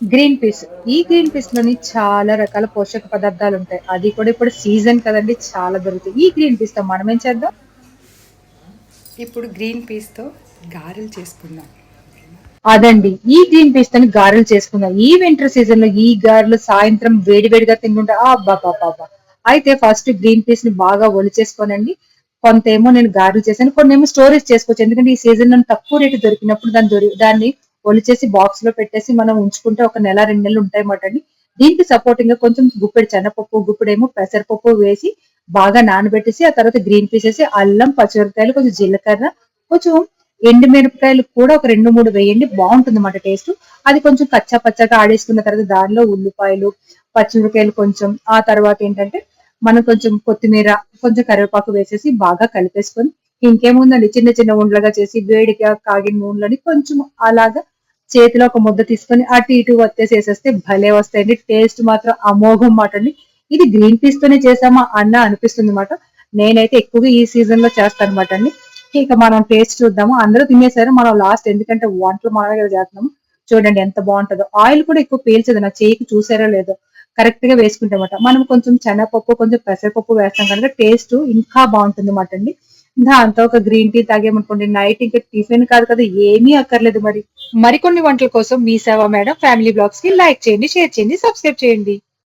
Green peas. ఈ green పీస్లోని చాలా రకాల పోషక పదార్థాలు ఉంటాయి. అది కూడా ఇప్పుడు సీజన్ కదండి చాలా దొరుకుతాయి. ఈ గ్రీన్ పీస్తో మనం ఏం చేద్దాం? ఇప్పుడు గ్రీన్ పీస్తో గారెలు చేసుకుందాం. అదండి. ఈ గ్రీన్ పీస్ తోని గారెలు చేసుకుందాం. ఈ వింటర్ సీజన్లో ఈ గారెలు సాయంత్రం వేడి వేడిగా తింటుంటే ఆ బాబా అయితే ఫస్ట్ గ్రీన్ పీస్ని బాగా ఒలిచేసుకోనండి. కొంత ఏమో నేను గారెలు చేశాను కొన్ని ఏమో స్టోరేజ్ చేసుకోవచ్చు. ఎందుకంటే ఈ సీజన్లో తక్కువ రేటు దొరికినప్పుడు దాన్ని దాన్ని ఒలిచేసి బాక్స్లో పెట్టేసి మనం ఉంచుకుంటే ఒక నెల రెండు నెలలు ఉంటాయన్నమాట అండి. దీనికి సపోర్టింగ్గా కొంచెం గుప్పెడు శనగపప్పు గుప్పెడేమో పెసరపప్పు వేసి బాగా నానబెట్టేసి ఆ తర్వాత గ్రీన్ పీస్ వేసి అల్లం పచ్చిమిరపకాయలు కొంచెం జీలకర్ర కొంచెం ఎండు మిరపకాయలు కూడా ఒక రెండు మూడు వేయండి. బాగుంటుంది అన్నమాట టేస్ట్. అది కొంచెం కచ్చా పచ్చగా ఆడేసుకున్న తర్వాత దానిలో ఉల్లిపాయలు పచ్చిమిరపకాయలు కొంచెం ఆ తర్వాత ఏంటంటే మనం కొంచెం కొత్తిమీర కొంచెం కరివేపాకు వేసేసి బాగా కలిపేసుకొని ఇంకేముందండి? చిన్న చిన్న ఉండలుగా చేసి వేడిగా కాగిన నూనెలని కొంచెం అలాగా చేతిలో ఒక ముద్ద తీసుకొని అటు ఇటు వచ్చేసేసేస్తే భలే వస్తాయండి. టేస్ట్ మాత్రం అమోఘం మాట అండి ఇది గ్రీన్ పీస్ తోనే చేసామా అన్న అనిపిస్తుంది మాట. నేనైతే ఎక్కువగా ఈ సీజన్లో చేస్తాను అనమాట అండి. ఇక మనం టేస్ట్ చూద్దాము. అందరూ తినేసారు. మనం లాస్ట్ ఎందుకంటే వంటలు మనమే కదా చేస్తున్నాము. చూడండి ఎంత బాగుంటుందో. ఆయిల్ కూడా ఎక్కువ పీల్చదు. నా చేయికి చూసారో లేదో. కరెక్ట్గా వేసుకుంటామట మనం కొంచెం శనగపప్పు కొంచెం పెసరపప్పు వేస్తాం కనుక టేస్ట్ ఇంకా బాగుంటుంది అన్నమాట అండి. దాంతో ఒక గ్రీన్ టీ తాగేమనుకోండి నైట్ ఇంకా టిఫిన్ కాదు కదా ఏమీ అక్కర్లేదు మరి. మరికొన్ని వంటల కోసం మీ సేవ మేడం ఫ్యామిలీ బ్లాగ్స్కి లైక్ చేయండి షేర్ చేయండి సబ్స్క్రైబ్ చేయండి.